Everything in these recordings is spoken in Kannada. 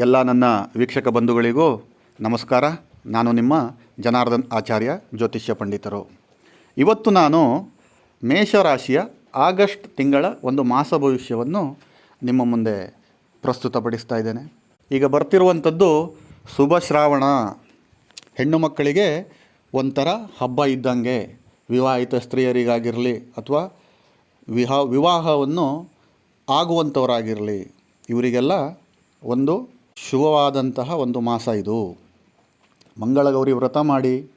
ಎಲ್ಲ ನನ್ನ ವೀಕ್ಷಕ ಬಂಧುಗಳಿಗೂ ನಮಸ್ಕಾರ. ನಾನು ನಿಮ್ಮ ಜನಾರ್ದನ್ ಆಚಾರ್ಯ, ಜ್ಯೋತಿಷ್ಯ ಪಂಡಿತರು. ಇವತ್ತು ನಾನು ಮೇಷರಾಶಿಯ ಆಗಸ್ಟ್ ತಿಂಗಳ ಒಂದು ಮಾಸ ಭವಿಷ್ಯವನ್ನು ನಿಮ್ಮ ಮುಂದೆ ಪ್ರಸ್ತುತಪಡಿಸ್ತಾ ಇದ್ದೇನೆ. ಈಗ ಬರ್ತಿರುವಂಥದ್ದು ಶುಭ ಶ್ರಾವಣ. ಹೆಣ್ಣು ಮಕ್ಕಳಿಗೆ ಒಂಥರ ಹಬ್ಬ ಇದ್ದಂಗೆ ವಿವಾಹಿತ ಸ್ತ್ರೀಯರಿಗಾಗಿರಲಿ ಅಥವಾ ವಿಹಾ, ವಿವಾಹವನ್ನು ಆಗುವಂಥವರಾಗಿರಲಿ, ಇವರಿಗೆಲ್ಲ ಒಂದು ಶುಭವಾದಂತಹ ಒಂದು ಮಾಸ ಇದು. ಮಂಗಳಗೌರಿ ವ್ರತ ಮಾಡಿ,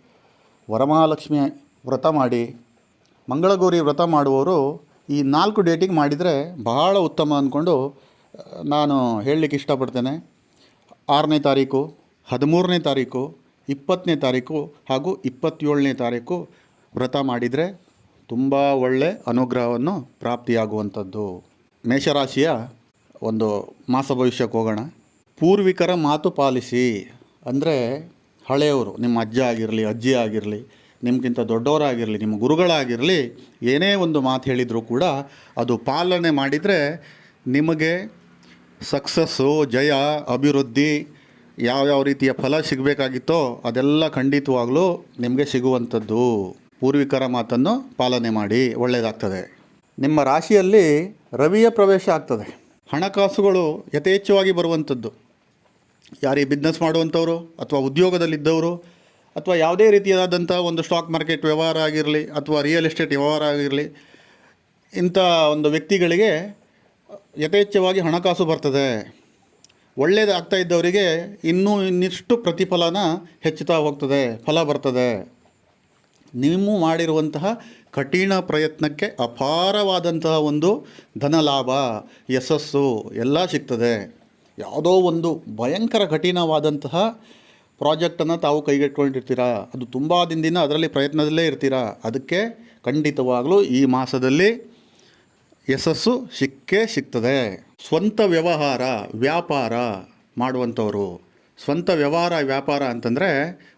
ವರಮಹಾಲಕ್ಷ್ಮಿ ವ್ರತ ಮಾಡಿ, ಮಂಗಳಗೌರಿ ವ್ರತ ಮಾಡುವವರು ಈ ನಾಲ್ಕು ಡೇಟಿಗೆ ಮಾಡಿದರೆ ಬಹಳ ಉತ್ತಮ ಅಂದ್ಕೊಂಡು, ನಾನು ಹೇಳಲಿಕ್ಕೆ ಇಷ್ಟಪಡ್ತೇನೆ. ಆರನೇ ತಾರೀಕು, ಹದಿಮೂರನೇ ತಾರೀಕು, ಇಪ್ಪತ್ತನೇ ತಾರೀಕು ಹಾಗೂ ಇಪ್ಪತ್ತೇಳನೇ ತಾರೀಕು ವ್ರತ ಮಾಡಿದರೆ ತುಂಬ ಒಳ್ಳೆ ಅನುಗ್ರಹವನ್ನು ಪ್ರಾಪ್ತಿಯಾಗುವಂಥದ್ದು. ಮೇಷರಾಶಿಯ ಒಂದು ಮಾಸ ಭವಿಷ್ಯಕ್ಕೆ ಹೋಗೋಣ. ಪೂರ್ವಿಕರ ಮಾತು ಪಾಲಿಸಿ. ಅಂದರೆ ಹಳೆಯವರು, ನಿಮ್ಮ ಅಜ್ಜ ಆಗಿರಲಿ, ಅಜ್ಜಿ ಆಗಿರಲಿ, ನಿಮಗಿಂತ ದೊಡ್ಡವರಾಗಿರಲಿ, ನಿಮ್ಮ ಗುರುಗಳಾಗಿರಲಿ, ಏನೇ ಒಂದು ಮಾತು ಹೇಳಿದರೂ ಕೂಡ ಅದು ಪಾಲನೆ ಮಾಡಿದರೆ ನಿಮಗೆ ಸಕ್ಸಸ್ಸು, ಜಯ, ಅಭಿವೃದ್ಧಿ, ಯಾವ್ಯಾವ ರೀತಿಯ ಫಲ ಸಿಗಬೇಕಾಗಿತ್ತೋ ಅದೆಲ್ಲ ಖಂಡಿತವಾಗಲೂ ನಿಮಗೆ ಸಿಗುವಂಥದ್ದು. ಪೂರ್ವಿಕರ ಮಾತನ್ನು ಪಾಲನೆ ಮಾಡಿ ಒಳ್ಳೆಯದಾಗ್ತದೆ ನಿಮ್ಮ ರಾಶಿಯಲ್ಲಿ ರವಿಯ ಪ್ರವೇಶ ಆಗ್ತದೆ. ಹಣಕಾಸುಗಳು ಯಥೇಚ್ಛವಾಗಿ ಬರುವಂಥದ್ದು. ಯಾರೀ ಬಿಸ್ನೆಸ್ ಮಾಡುವಂಥವರು ಅಥವಾ ಉದ್ಯೋಗದಲ್ಲಿದ್ದವರು ಅಥವಾ ಯಾವುದೇ ರೀತಿಯಾದಂಥ ಒಂದು ಸ್ಟಾಕ್ ಮಾರ್ಕೆಟ್ ವ್ಯವಹಾರ ಆಗಿರಲಿ ಅಥವಾ ರಿಯಲ್ ಎಸ್ಟೇಟ್ ವ್ಯವಹಾರ ಆಗಿರಲಿ, ಇಂಥ ಒಂದು ವ್ಯಕ್ತಿಗಳಿಗೆ ಯಥೇಚ್ಛವಾಗಿ ಹಣಕಾಸು ಬರ್ತದೆ. ಒಳ್ಳೆಯದಾಗ್ತಾ ಇದ್ದವರಿಗೆ ಇನ್ನೂ ಇನ್ನಿಷ್ಟು ಪ್ರತಿಫಲನ ಹೆಚ್ಚುತ್ತಾ ಹೋಗ್ತದೆ, ಫಲ ಬರ್ತದೆ. ನೀವು ಮಾಡಿರುವಂತಹ ಕಠಿಣ ಪ್ರಯತ್ನಕ್ಕೆ ಅಪಾರವಾದಂತಹ ಒಂದು ಧನಲಾಭ, ಯಶಸ್ಸು ಎಲ್ಲ ಸಿಗ್ತದೆ. ಯಾವುದೋ ಒಂದು ಭಯಂಕರ ಕಠಿಣವಾದಂತಹ ಪ್ರಾಜೆಕ್ಟನ್ನು ತಾವು ಕೈಗೆಟ್ಕೊಂಡಿರ್ತೀರ ಅದು ತುಂಬ ದಿನದಿಂದ ಅದರಲ್ಲಿ ಪ್ರಯತ್ನದಲ್ಲೇ ಇರ್ತೀರಾ? ಅದಕ್ಕೆ ಖಂಡಿತವಾಗಲೂ ಈ ಮಾಸದಲ್ಲಿ ಯಶಸ್ಸು ಸಿಕ್ಕೇ ಸಿಗ್ತದೆ. ಸ್ವಂತ ವ್ಯವಹಾರ, ವ್ಯಾಪಾರ ಮಾಡುವಂಥವರು. ಸ್ವಂತ ವ್ಯವಹಾರ, ವ್ಯಾಪಾರ ಅಂತಂದರೆ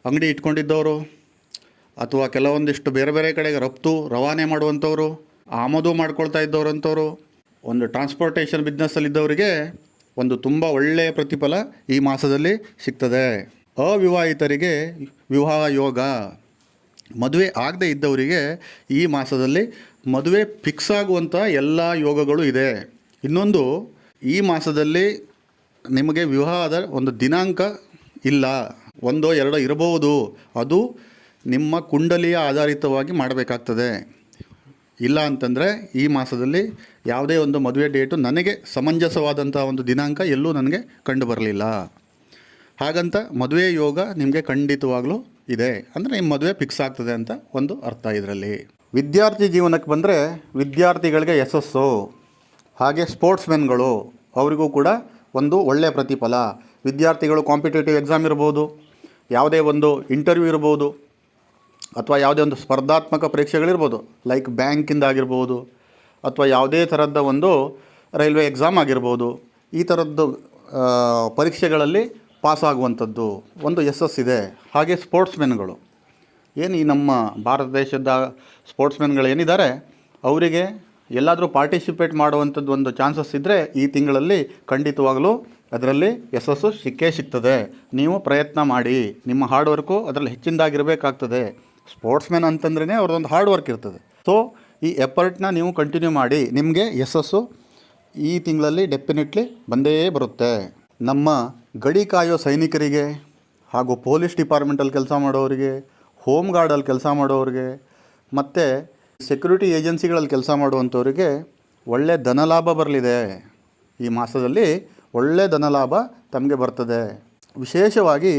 ಅಂಗಡಿ ಇಟ್ಕೊಂಡಿದ್ದವರು ಅಥವಾ ಕೆಲವೊಂದಿಷ್ಟು ಬೇರೆ ಬೇರೆ ಕಡೆಗೆ ರಫ್ತು, ರವಾನೆ ಮಾಡುವಂಥವ್ರು, ಆಮದು ಮಾಡ್ಕೊಳ್ತಾ ಇದ್ದವ್ರಂಥವ್ರು. ಒಂದು ಟ್ರಾನ್ಸ್ಪೋರ್ಟೇಷನ್ ಬಿಸ್ನೆಸ್ಸಲ್ಲಿದ್ದವರಿಗೆ ಒಂದು ತುಂಬ ಒಳ್ಳೆಯ ಪ್ರತಿಫಲ ಈ ಮಾಸದಲ್ಲಿ ಸಿಗ್ತದೆ. ಅವಿವಾಹಿತರಿಗೆ ವಿವಾಹ ಯೋಗ. ಮದುವೆ ಆಗದೇ ಇದ್ದವರಿಗೆ ಈ ಮಾಸದಲ್ಲಿ ಮದುವೆ ಫಿಕ್ಸ್ ಆಗುವಂಥ ಎಲ್ಲ ಯೋಗಗಳು ಇದೆ. ಇನ್ನೊಂದು, ಈ ಮಾಸದಲ್ಲಿ ನಿಮಗೆ ವಿವಾಹದ ಒಂದು ದಿನಾಂಕ ಇಲ್ಲ. ಒಂದೋ ಎರಡೋ ಇರಬಹುದು. ಅದು ನಿಮ್ಮ ಕುಂಡಲಿಯ ಆಧಾರಿತವಾಗಿ ಮಾಡಬೇಕಾಗ್ತದೆ. ಇಲ್ಲ ಅಂತಂದರೆ ಈ ಮಾಸದಲ್ಲಿ ಯಾವುದೇ ಒಂದು ಮದುವೆ ಡೇಟು ನನಗೆ ಸಮಂಜಸವಾದಂಥ ಒಂದು ದಿನಾಂಕ ಎಲ್ಲೂ ನನಗೆ ಕಂಡು ಬರಲಿಲ್ಲ. ಹಾಗಂತ ಮದುವೆ ಯೋಗ ನಿಮಗೆ ಖಂಡಿತವಾಗಲೂ ಇದೆ. ಅಂದರೆ ನಿಮ್ಮ ಮದುವೆ ಫಿಕ್ಸ್ ಆಗ್ತದೆ ಅಂತ ಒಂದು ಅರ್ಥ ಇದರಲ್ಲಿ. ವಿದ್ಯಾರ್ಥಿ ಜೀವನಕ್ಕೆ ಬಂದರೆ ವಿದ್ಯಾರ್ಥಿಗಳಿಗೆ ಯಶಸ್ಸು, ಹಾಗೆ ಸ್ಪೋರ್ಟ್ಸ್ಮೆನ್ಗಳು ಅವರಿಗೂ ಕೂಡ ಒಂದು ಒಳ್ಳೆಯ ಪ್ರತಿಫಲ. ವಿದ್ಯಾರ್ಥಿಗಳು ಕಾಂಪಿಟೇಟಿವ್ ಎಕ್ಸಾಮ್ ಇರ್ಬೋದು, ಯಾವುದೇ ಒಂದು ಇಂಟರ್ವ್ಯೂ ಇರ್ಬೋದು ಅಥವಾ ಯಾವುದೇ ಒಂದು ಸ್ಪರ್ಧಾತ್ಮಕ ಪರೀಕ್ಷೆಗಳಿರ್ಬೋದು ಲೈಕ್ ಬ್ಯಾಂಕಿಂದ ಆಗಿರ್ಬೋದು, ಅಥವಾ ಯಾವುದೇ ಥರದ ಒಂದು ರೈಲ್ವೆ ಎಕ್ಸಾಮ್ ಆಗಿರ್ಬೋದು, ಈ ಥರದ್ದು ಪರೀಕ್ಷೆಗಳಲ್ಲಿ ಪರೀಕ್ಷೆಗಳಲ್ಲಿ ಒಂದು ಎಸ್ ಎಸ್ ಇದೆ. ಹಾಗೆ ಸ್ಪೋರ್ಟ್ಸ್ಮೆನ್ಗಳು ಏನು ಈ ನಮ್ಮ ಭಾರತ ದೇಶದ ಸ್ಪೋರ್ಟ್ಸ್ಮೆನ್ಗಳು ಏನಿದ್ದಾರೆ, ಅವರಿಗೆ ಎಲ್ಲಾದರೂ ಪಾರ್ಟಿಸಿಪೇಟ್ ಮಾಡುವಂಥದ್ದು ಒಂದು ಚಾನ್ಸಸ್ ಇದ್ದರೆ ಈ ತಿಂಗಳಲ್ಲಿ ಖಂಡಿತವಾಗಲೂ ಅದರಲ್ಲಿ ಯಶಸ್ಸು ಸಿಕ್ಕೇ ಸಿಗ್ತದೆ. ನೀವು ಪ್ರಯತ್ನ ಮಾಡಿ. ನಿಮ್ಮ ಹಾರ್ಡ್ ವರ್ಕು ಅದರಲ್ಲಿ ಹೆಚ್ಚಿನದಾಗಿರಬೇಕಾಗ್ತದೆ ಸ್ಪೋರ್ಟ್ಸ್ಮೆನ್ ಅಂತಂದ್ರೇ ಅವ್ರದ್ದೊಂದು ಹಾರ್ಡ್ ವರ್ಕ್ ಇರ್ತದೆ. ಸೊ ಈ ಎಫರ್ಟ್ನ ನೀವು ಕಂಟಿನ್ಯೂ ಮಾಡಿ, ನಿಮಗೆ ಯಶಸ್ಸು ಈ ತಿಂಗಳಲ್ಲಿ ಡೆಫಿನೆಟ್ಲಿ ಬಂದೇ ಬರುತ್ತೆ. ನಮ್ಮ ಗಡಿ ಕಾಯೋ ಸೈನಿಕರಿಗೆ ಹಾಗೂ ಪೊಲೀಸ್ ಡಿಪಾರ್ಟ್ಮೆಂಟಲ್ಲಿ ಕೆಲಸ ಮಾಡೋರಿಗೆ ಹೋಮ್ ಗಾರ್ಡಲ್ಲಿ ಕೆಲಸ ಮಾಡೋರಿಗೆ ಮತ್ತು ಸೆಕ್ಯೂರಿಟಿ ಏಜೆನ್ಸಿಗಳಲ್ಲಿ ಕೆಲಸ ಮಾಡುವಂಥವ್ರಿಗೆ ಒಳ್ಳೆ ಧನಲಾಭ ಬರಲಿದೆ. ಈ ಮಾಸದಲ್ಲಿ ಒಳ್ಳೆ ಧನಲಾಭ ತಮಗೆ ಬರ್ತದೆ. ವಿಶೇಷವಾಗಿ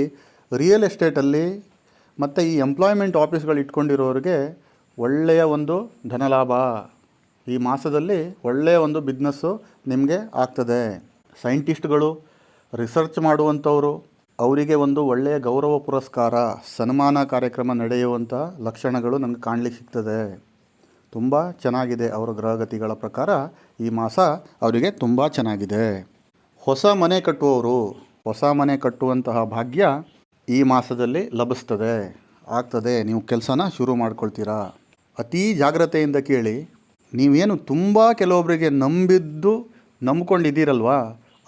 ರಿಯಲ್ ಎಸ್ಟೇಟಲ್ಲಿ ಮತ್ತು ಈ ಎಂಪ್ಲಾಯ್ಮೆಂಟ್ ಆಫೀಸ್ಗಳು ಇಟ್ಕೊಂಡಿರೋರಿಗೆ ಒಳ್ಳೆಯ ಒಂದು ಧನಲಾಭ. ಈ ಮಾಸದಲ್ಲಿ ಒಳ್ಳೆಯ ಒಂದು ಬಿಸ್ನೆಸ್ಸು ನಿಮಗೆ ಆಗ್ತದೆ. ಸೈಂಟಿಸ್ಟ್ಗಳು ರಿಸರ್ಚ್ ಮಾಡುವಂಥವರು, ಅವರಿಗೆ ಒಂದು ಒಳ್ಳೆಯ ಗೌರವ ಪುರಸ್ಕಾರ, ಸನ್ಮಾನ ಕಾರ್ಯಕ್ರಮ ನಡೆಯುವಂಥ ಲಕ್ಷಣಗಳು ನನಗೆ ಕಾಣಲಿಕ್ಕೆ ಸಿಗ್ತದೆ. ತುಂಬ ಚೆನ್ನಾಗಿದೆ ಅವರ ಗ್ರಹಗತಿಗಳ ಪ್ರಕಾರ ಈ ಮಾಸ ಅವರಿಗೆ ತುಂಬ ಚೆನ್ನಾಗಿದೆ. ಹೊಸ ಮನೆ ಕಟ್ಟುವವರು, ಹೊಸ ಮನೆ ಕಟ್ಟುವಂತಹ ಭಾಗ್ಯ ಈ ಮಾಸದಲ್ಲಿ ಲಭಿಸ್ತದೆ. ಆಗ್ತದೆ, ನೀವು ಕೆಲಸನ ಶುರು ಮಾಡ್ಕೊಳ್ತೀರಾ? ಅತೀ ಜಾಗ್ರತೆಯಿಂದ ಕೇಳಿ, ನೀವೇನು ತುಂಬ ಕೆಲವೊಬ್ಬರಿಗೆ ನಂಬಿದ್ದು ನಂಬ್ಕೊಂಡಿದ್ದೀರಲ್ವಾ?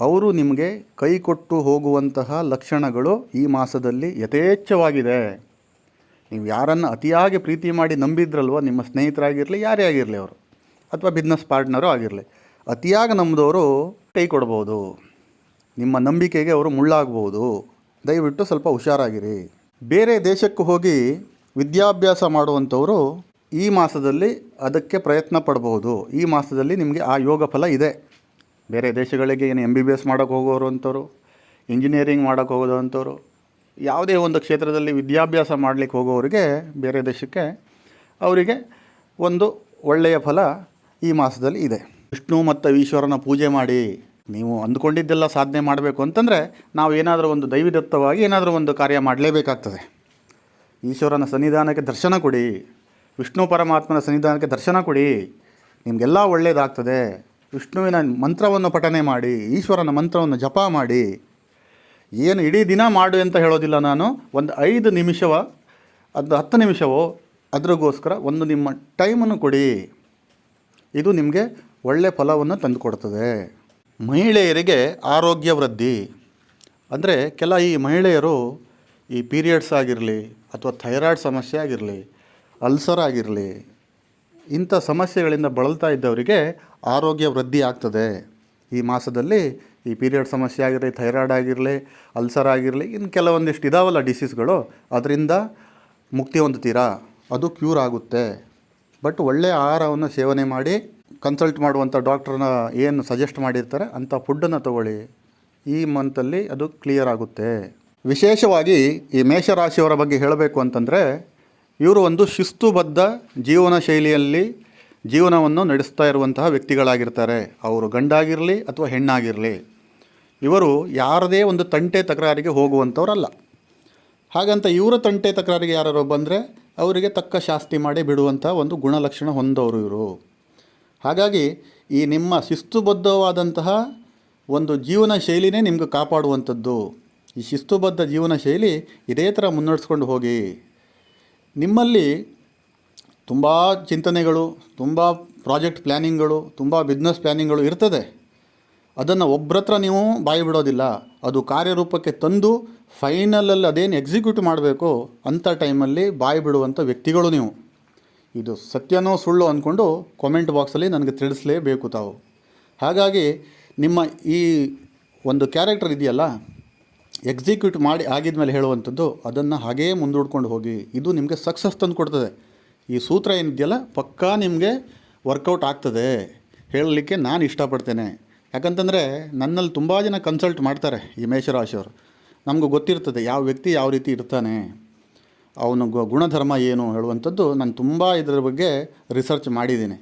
ಅವರು ನಿಮಗೆ ಕೈ ಕೊಟ್ಟು ಹೋಗುವಂತಹ ಲಕ್ಷಣಗಳು ಈ ಮಾಸದಲ್ಲಿ ಯಥೇಚ್ಛವಾಗಿದೆ. ನೀವು ಯಾರನ್ನು ಅತಿಯಾಗಿ ಪ್ರೀತಿ ಮಾಡಿ ನಂಬಿದ್ರಲ್ವ, ನಿಮ್ಮ ಸ್ನೇಹಿತರಾಗಿರಲಿ, ಯಾರೇ ಆಗಿರಲಿ ಅವರು, ಅಥವಾ ಬಿಸ್ನೆಸ್ ಪಾರ್ಟ್ನರು ಆಗಿರಲಿ, ಅತಿಯಾಗಿ ನಂಬಿದವರು ಕೈ ಕೊಡ್ಬೋದು. ನಿಮ್ಮ ನಂಬಿಕೆಗೆ ಅವರು ಮುಳ್ಳಾಗ್ಬೋದು. ದಯವಿಟ್ಟು ಸ್ವಲ್ಪ ಹುಷಾರಾಗಿರಿ. ಬೇರೆ ದೇಶಕ್ಕೆ ಹೋಗಿ ವಿದ್ಯಾಭ್ಯಾಸ ಮಾಡುವಂಥವರು ಈ ಮಾಸದಲ್ಲಿ ಅದಕ್ಕೆ ಪ್ರಯತ್ನ ಪಡ್ಬೋದು. ಈ ಮಾಸದಲ್ಲಿ ನಿಮಗೆ ಆ ಯೋಗ ಫಲ ಇದೆ. ಬೇರೆ ದೇಶಗಳಿಗೆ ಏನು ಎಂ ಬಿ ಬಿ ಎಸ್ ಮಾಡೋಕ್ಕೆ ಹೋಗೋರು ಅಂಥವ್ರು ಇಂಜಿನಿಯರಿಂಗ್ ಮಾಡೋಕ್ಕೆ ಹೋಗೋದು ಅಂಥವ್ರು, ಯಾವುದೇ ಒಂದು ಕ್ಷೇತ್ರದಲ್ಲಿ ವಿದ್ಯಾಭ್ಯಾಸ ಮಾಡಲಿಕ್ಕೆ ಹೋಗೋರಿಗೆ ಬೇರೆ ದೇಶಕ್ಕೆ ಅವರಿಗೆ ಒಂದು ಒಳ್ಳೆಯ ಫಲ ಈ ಮಾಸದಲ್ಲಿ ಇದೆ. ವಿಷ್ಣು ಮತ್ತು ಈಶ್ವರನ ಪೂಜೆ ಮಾಡಿ. ನೀವು ಅಂದ್ಕೊಂಡಿದ್ದೆಲ್ಲ ಸಾಧನೆ ಮಾಡಬೇಕು ಅಂತಂದರೆ ನಾವು ಏನಾದರೂ ಒಂದು ದೈವಿದತ್ತವಾಗಿ ಏನಾದರೂ ಒಂದು ಕಾರ್ಯ ಮಾಡಲೇಬೇಕಾಗ್ತದೆ. ಈಶ್ವರನ ಸನ್ನಿಧಾನಕ್ಕೆ ದರ್ಶನ ಕೊಡಿ, ವಿಷ್ಣು ಪರಮಾತ್ಮನ ಸನ್ನಿಧಾನಕ್ಕೆ ದರ್ಶನ ಕೊಡಿ, ನಿಮಗೆಲ್ಲ ಒಳ್ಳೆಯದಾಗ್ತದೆ ವಿಷ್ಣುವಿನ ಮಂತ್ರವನ್ನು ಪಠನೆ ಮಾಡಿ, ಈಶ್ವರನ ಮಂತ್ರವನ್ನು ಜಪ ಮಾಡಿ. ಏನು ಇಡೀ ದಿನ ಮಾಡು ಅಂತ ಹೇಳೋದಿಲ್ಲ ನಾನು, ಒಂದು ಐದು ನಿಮಿಷವ, ಅದು ಹತ್ತು ನಿಮಿಷವೋ, ಅದ್ರಿಗೋಸ್ಕರ ಒಂದು ನಿಮ್ಮ ಟೈಮನ್ನು ಕೊಡಿ. ಇದು ನಿಮಗೆ ಒಳ್ಳೆಯ ಫಲವನ್ನು ತಂದುಕೊಡ್ತದೆ. ಮಹಿಳೆಯರಿಗೆ ಆರೋಗ್ಯ ವೃದ್ಧಿ. ಅಂದರೆ ಕೆಲ ಈ ಮಹಿಳೆಯರು ಈ ಪೀರಿಯಡ್ಸ್ ಆಗಿರಲಿ ಅಥವಾ ಥೈರಾಯ್ಡ್ ಸಮಸ್ಯೆ ಆಗಿರಲಿ, ಅಲ್ಸರ್ ಆಗಿರಲಿ, ಇಂಥ ಸಮಸ್ಯೆಗಳಿಂದ ಬಳಲ್ತಾ ಇದ್ದವರಿಗೆ ಆರೋಗ್ಯ ವೃದ್ಧಿ ಆಗ್ತದೆ. ಈ ಮಾಸದಲ್ಲಿ ಈ ಪೀರಿಯಡ್ ಸಮಸ್ಯೆ ಆಗಿರಲಿ, ಥೈರಾಯ್ಡ್ ಆಗಿರಲಿ, ಅಲ್ಸರ್ ಆಗಿರಲಿ ಇನ್ನು ಕೆಲವೊಂದಿಷ್ಟು ಇದಾವಲ್ಲ ಡಿಸೀಸ್ಗಳು, ಅದರಿಂದ ಮುಕ್ತಿ ಹೊಂದುತ್ತೀರಾ ಅದು ಕ್ಯೂರ್ ಆಗುತ್ತೆ. ಬಟ್ ಒಳ್ಳೆಯ ಆಹಾರವನ್ನು ಸೇವನೆ ಮಾಡಿ ಕನ್ಸಲ್ಟ್ ಮಾಡುವಂಥ ಡಾಕ್ಟ್ರನ್ನ ಏನು ಸಜೆಸ್ಟ್ ಮಾಡಿರ್ತಾರೆ ಅಂಥ ಫುಡ್ಡನ್ನು ತಗೊಳ್ಳಿ. ಈ ಮಂತಲ್ಲಿ ಅದು ಕ್ಲಿಯರ್ ಆಗುತ್ತೆ. ವಿಶೇಷವಾಗಿ ಈ ಮೇಷರಾಶಿಯವರ ಬಗ್ಗೆ ಹೇಳಬೇಕು ಅಂತಂದರೆ, ಇವರು ಒಂದು ಶಿಸ್ತುಬದ್ಧ ಜೀವನ ಶೈಲಿಯಲ್ಲಿ ಜೀವನವನ್ನು ನಡೆಸ್ತಾ ಇರುವಂತಹ ವ್ಯಕ್ತಿಗಳಾಗಿರ್ತಾರೆ. ಅವರು ಗಂಡಾಗಿರಲಿ ಅಥವಾ ಹೆಣ್ಣಾಗಿರಲಿ. ಇವರು ಯಾರದೇ ಒಂದು ತಂಟೆ ತಕರಾರಿಗೆ ಹೋಗುವಂಥವ್ರಲ್ಲ. ಹಾಗಂತ ಇವರ ತಂಟೆ ತಕರಾರಿಗೆ ಯಾರು ಬಂದರೆ, ಅವರಿಗೆ ತಕ್ಕ ಶಾಸ್ತಿ ಮಾಡಿ ಬಿಡುವಂಥ ಒಂದು ಗುಣಲಕ್ಷಣ ಹೊಂದವರು ಇವರು. ಹಾಗಾಗಿ ಈ ನಿಮ್ಮ ಶಿಸ್ತುಬದ್ಧವಾದಂತಹ ಒಂದು ಜೀವನ ಶೈಲಿನೇ ನಿಮ್ಗೆ ಕಾಪಾಡುವಂಥದ್ದು. ಈ ಶಿಸ್ತುಬದ್ಧ ಜೀವನ ಶೈಲಿ ಇದೇ ಥರ ಮುನ್ನಡೆಸ್ಕೊಂಡು ಹೋಗಿ. ನಿಮ್ಮಲ್ಲಿ ತುಂಬ ಚಿಂತನೆಗಳು, ತುಂಬ ಪ್ರಾಜೆಕ್ಟ್ ಪ್ಲ್ಯಾನಿಂಗ್ಗಳು ತುಂಬ ಬಿಸ್ನೆಸ್ ಪ್ಲ್ಯಾನಿಂಗ್ಗಳು ಇರ್ತದೆ. ಅದನ್ನು ಒಬ್ಬರತ್ರ ನೀವು ಬಾಯಿ ಬಿಡೋದಿಲ್ಲ. ಅದು ಕಾರ್ಯರೂಪಕ್ಕೆ ತಂದು ಫೈನಲಲ್ಲಿ ಅದೇನು ಎಕ್ಸಿಕ್ಯೂಟ್ ಮಾಡಬೇಕು ಅಂಥ ಟೈಮಲ್ಲಿ ಬಾಯಿ ಬಿಡುವಂಥ ವ್ಯಕ್ತಿಗಳು ನೀವು. ಇದು ಸತ್ಯನೋ ಸುಳ್ಳು ಅಂದ್ಕೊಂಡು ಕಾಮೆಂಟ್ ಬಾಕ್ಸಲ್ಲಿ ನನಗೆ ತಿಳಿಸಲೇಬೇಕು ತಾವು. ಹಾಗಾಗಿ ನಿಮ್ಮ ಈ ಒಂದು ಕ್ಯಾರೆಕ್ಟರ್ ಇದೆಯಲ್ಲ ಎಕ್ಸಿಕ್ಯೂಟ್ ಮಾಡಿ ಆಗಿದ ಮೇಲೆ ಹೇಳುವಂಥದ್ದು, ಅದನ್ನು ಹಾಗೇ ಮುಂದೂಡ್ಕೊಂಡು ಹೋಗಿ. ಇದು ನಿಮಗೆ ಸಕ್ಸಸ್ ತಂದು ಕೊಡ್ತದೆ. ಈ ಸೂತ್ರ ಏನಿದೆಯಲ್ಲ, ಪಕ್ಕಾ ನಿಮಗೆ ವರ್ಕೌಟ್ ಆಗ್ತದೆ. ಹೇಳಲಿಕ್ಕೆ ನಾನು ಇಷ್ಟಪಡ್ತೇನೆ. ಯಾಕಂತಂದರೆ ನನ್ನಲ್ಲಿ ತುಂಬ ಜನ ಕನ್ಸಲ್ಟ್ ಮಾಡ್ತಾರೆ ಈ ಮೇಷರಾಶಿಯವರು. ನಮಗೂ ಗೊತ್ತಿರ್ತದೆ ಯಾವ ವ್ಯಕ್ತಿ ಯಾವ ರೀತಿ ಇರ್ತಾನೆ. ಅವನ ಗುಣಧರ್ಮ ಏನು ಹೇಳುವಂಥದ್ದು ನಾನು ತುಂಬ ಇದರ ಬಗ್ಗೆ ರಿಸರ್ಚ್ ಮಾಡಿದ್ದೀನಿ.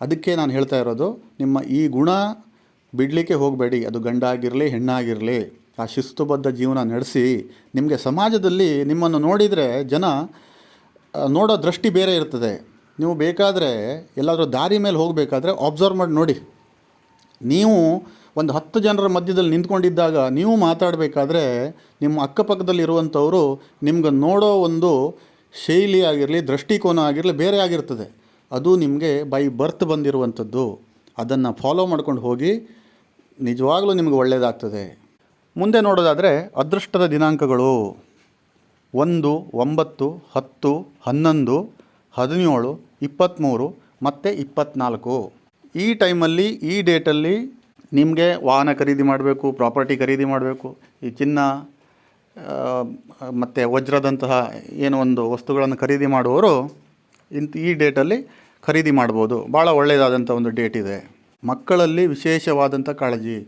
ಅದಕ್ಕೆ ನಾನು ಹೇಳ್ತಾ ಇರೋದು, ನಿಮ್ಮ ಈ ಗುಣ ಬಿಡಲಿಕ್ಕೆ ಹೋಗಬೇಡಿ. ಅದು ಗಂಡಾಗಿರಲಿ, ಹೆಣ್ಣಾಗಿರಲಿ, ಆ ಶಿಸ್ತುಬದ್ಧ ಜೀವನ ನಡೆಸಿ, ನಿಮಗೆ ಸಮಾಜದಲ್ಲಿ ನಿಮ್ಮನ್ನು ನೋಡಿದರೆ ಜನ ನೋಡೋ ದೃಷ್ಟಿ ಬೇರೆ ಇರ್ತದೆ. ನೀವು ಬೇಕಾದರೆ ಎಲ್ಲಾದರೂ ದಾರಿ ಮೇಲೆ ಹೋಗಬೇಕಾದ್ರೆ ಅಬ್ಸರ್ವ್ ಮಾಡಿ, ನೋಡಿ. ನೀವು ಒಂದು ಹತ್ತು ಜನರ ಮಧ್ಯದಲ್ಲಿ ನಿಂತ್ಕೊಂಡಿದ್ದಾಗ ನೀವು ಮಾತಾಡಬೇಕಾದ್ರೆ ನಿಮ್ಮ ಅಕ್ಕಪಕ್ಕದಲ್ಲಿ ಇರುವಂಥವರು ನಿಮ್ಗೆ ನೋಡೋ ಒಂದು ಶೈಲಿ ಆಗಿರಲಿ, ದೃಷ್ಟಿಕೋನ ಆಗಿರಲಿ ಬೇರೆ ಆಗಿರ್ತದೆ. ಅದು ನಿಮಗೆ ಬೈ ಬರ್ತ್ ಬಂದಿರುವಂಥದ್ದು. ಅದನ್ನು ಫಾಲೋ ಮಾಡ್ಕೊಂಡು ಹೋಗಿ ನಿಜವಾಗಲೂ ನಿಮಗೆ ಒಳ್ಳೆಯದಾಗ್ತದೆ ಮುಂದೆ ನೋಡೋದಾದರೆ ಅದೃಷ್ಟದ ದಿನಾಂಕಗಳು. ಒಂದು, ಒಂಬತ್ತು, ಹತ್ತು, ಹನ್ನೊಂದು, ಹದಿನೇಳು ಇಪ್ಪತ್ತ್ಮೂರು ಮತ್ತು ಇಪ್ಪತ್ತ್ನಾಲ್ಕು ಈ ಟೈಮಲ್ಲಿ, ಈ ಡೇಟಲ್ಲಿ ನಿಮಗೆ ವಾಹನ ಖರೀದಿ ಮಾಡಬೇಕು, ಪ್ರಾಪರ್ಟಿ ಖರೀದಿ ಮಾಡಬೇಕು, ಈ ಚಿನ್ನ ಮತ್ತು ವಜ್ರದಂತಹ ಏನೋ ಒಂದು ವಸ್ತುಗಳನ್ನು ಖರೀದಿ ಮಾಡುವವರು ಇಂಥ ಈ ಡೇಟಲ್ಲಿ ಖರೀದಿ ಮಾಡ್ಬೋದು. ಭಾಳ ಒಳ್ಳೆಯದಾದಂಥ ಒಂದು ಡೇಟ್ ಇದೆ. ಮಕ್ಕಳಲ್ಲಿ ವಿಶೇಷವಾದಂಥ ಕಾಳಜಿ.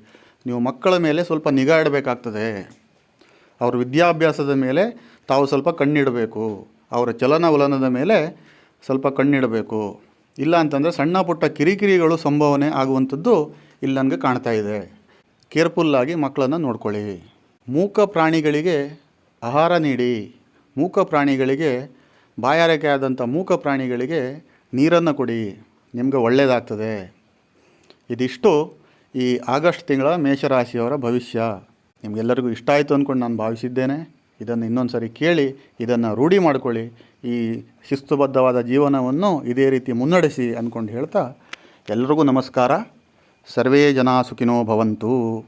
ನೀವು ಮಕ್ಕಳ ಮೇಲೆ ಸ್ವಲ್ಪ ನಿಗಾ ಇಡಬೇಕಾಗ್ತದೆ. ಅವ್ರ ವಿದ್ಯಾಭ್ಯಾಸದ ಮೇಲೆ ತಾವು ಸ್ವಲ್ಪ ಕಣ್ಣಿಡಬೇಕು. ಅವರ ಚಲನವಲನದ ಮೇಲೆ ಸ್ವಲ್ಪ ಕಣ್ಣಿಡಬೇಕು. ಇಲ್ಲ ಅಂತಂದರೆ ಸಣ್ಣ ಪುಟ್ಟ ಕಿರಿಕಿರಿಗಳು ಸಂಭವನೆ ಆಗುವಂಥದ್ದು ಇಲ್ಲಿ ನನಗೆ ಕಾಣ್ತಾ ಇದೆ. ಕೇರ್ಫುಲ್ಲಾಗಿ ಮಕ್ಕಳನ್ನು ನೋಡ್ಕೊಳ್ಳಿ. ಮೂಕ ಪ್ರಾಣಿಗಳಿಗೆ ಆಹಾರ ನೀಡಿ. ಮೂಕ ಪ್ರಾಣಿಗಳಿಗೆ ಬಾಯಾರಿಕೆ ಆದಂಥ ಮೂಕ ಪ್ರಾಣಿಗಳಿಗೆ ನೀರನ್ನು ಕೊಡಿ. ನಿಮಗೆ ಒಳ್ಳೆಯದಾಗ್ತದೆ ಇದಿಷ್ಟು ಈ ಆಗಸ್ಟ್ ತಿಂಗಳ ಮೇಷರಾಶಿಯವರ ಭವಿಷ್ಯ. ನಿಮಗೆಲ್ಲರಿಗೂ ಇಷ್ಟ ಆಯಿತು ಅಂದ್ಕೊಂಡು ನಾನು ಭಾವಿಸಿದ್ದೇನೆ. ಇದನ್ನು ಇನ್ನೊಂದು ಸಾರಿ ಕೇಳಿ, ಇದನ್ನು ರೂಢಿ ಮಾಡ್ಕೊಳ್ಳಿ. ಈ ಶಿಸ್ತುಬದ್ಧವಾದ ಜೀವನವನ್ನು ಇದೇ ರೀತಿ ಮುನ್ನಡೆಸಿ ಅಂದ್ಕೊಂಡು ಹೇಳ್ತಾ ಎಲ್ರಿಗೂ ನಮಸ್ಕಾರ. ಸರ್ವೇ ಜನಾ ಸುಖಿನೋ ಭವಂತು.